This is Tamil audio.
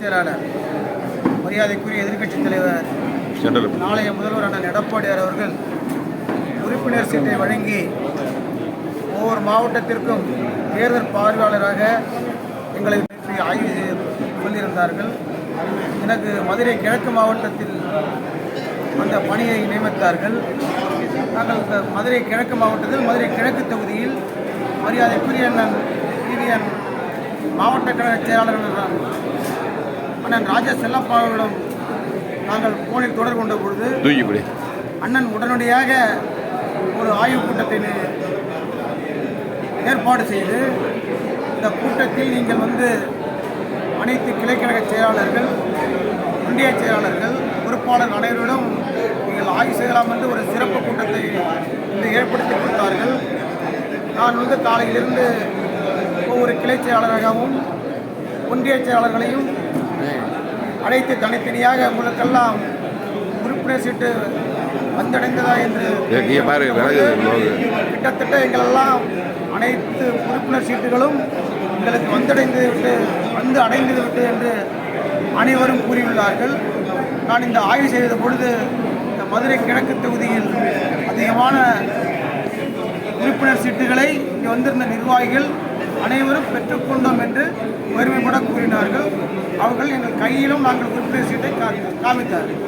செயலாளர் மரியாதைக்குரிய எதிர்க்கட்சித் தலைவர் நாளைய முதல்வர் அண்ணன் எடப்பாடியார் அவர்கள் உறுப்பினர் சீட்டை வழங்கி ஒவ்வொரு மாவட்டத்திற்கும் தேர்தல் பார்வையாளராக எங்களை பற்றி ஆய்வு செய்ய சொல்லியிருந்தார்கள். எனக்கு மதுரை கிழக்கு மாவட்டத்தில் அந்த பணியை நியமித்தார்கள். நாங்கள் இந்த மதுரை கிழக்கு மாவட்டத்தில் மதுரை கிழக்கு தொகுதியில் மரியாதைக்குரிய அண்ணன் மாவட்ட கழக செயலாளர் அண்ணன் ராஜா செல்லப்பாவிடம் நாங்கள் போனில் தொடர்பு கொண்ட பொழுது அண்ணன் உடனடியாக ஒரு ஆய்வுக் கூட்டத்தை ஏற்பாடு செய்து இந்த கூட்டத்தில் நீங்கள் வந்து அனைத்து கிளைக்கழக செயலாளர்கள் ஒன்றிய செயலாளர்கள் பொறுப்பாளர் அனைவரிடம் நீங்கள் ஆய்வு செய்யலாம் என்று ஒரு சிறப்பு கூட்டத்தை இன்று ஏற்படுத்தி கொடுத்தார்கள். நான் வந்து காலையிலிருந்து ஒவ்வொரு கிளை செயலாளராகவும் ஒன்றிய செயலாளர்களையும் அழைத்து தனித்தனியாக உங்களுக்கெல்லாம் உறுப்பினர் சீட்டு வந்தடைந்ததா என்று கிட்டத்தட்ட எங்களெல்லாம் அனைத்து உறுப்பினர் சீட்டுகளும் எங்களுக்கு வந்தடைந்து விட்டு வந்து அடைந்து விட்டு என்று அனைவரும் கூறியுள்ளார்கள். நான் இந்த ஆய்வு செய்த பொழுது இந்த மதுரை கிழக்கு தொகுதியில் அதிகமான உறுப்பினர் சீட்டுகளை இங்கே வந்திருந்த நிர்வாகிகள் அனைவரும் பெற்றுக்கொண்டோம் என்று பெருமைப்பட கூறினார்கள். அவர்கள் எங்கள் கையிலும் நாங்கள் குறிப்பிட்ட சீட்டை காமித்தார்கள்.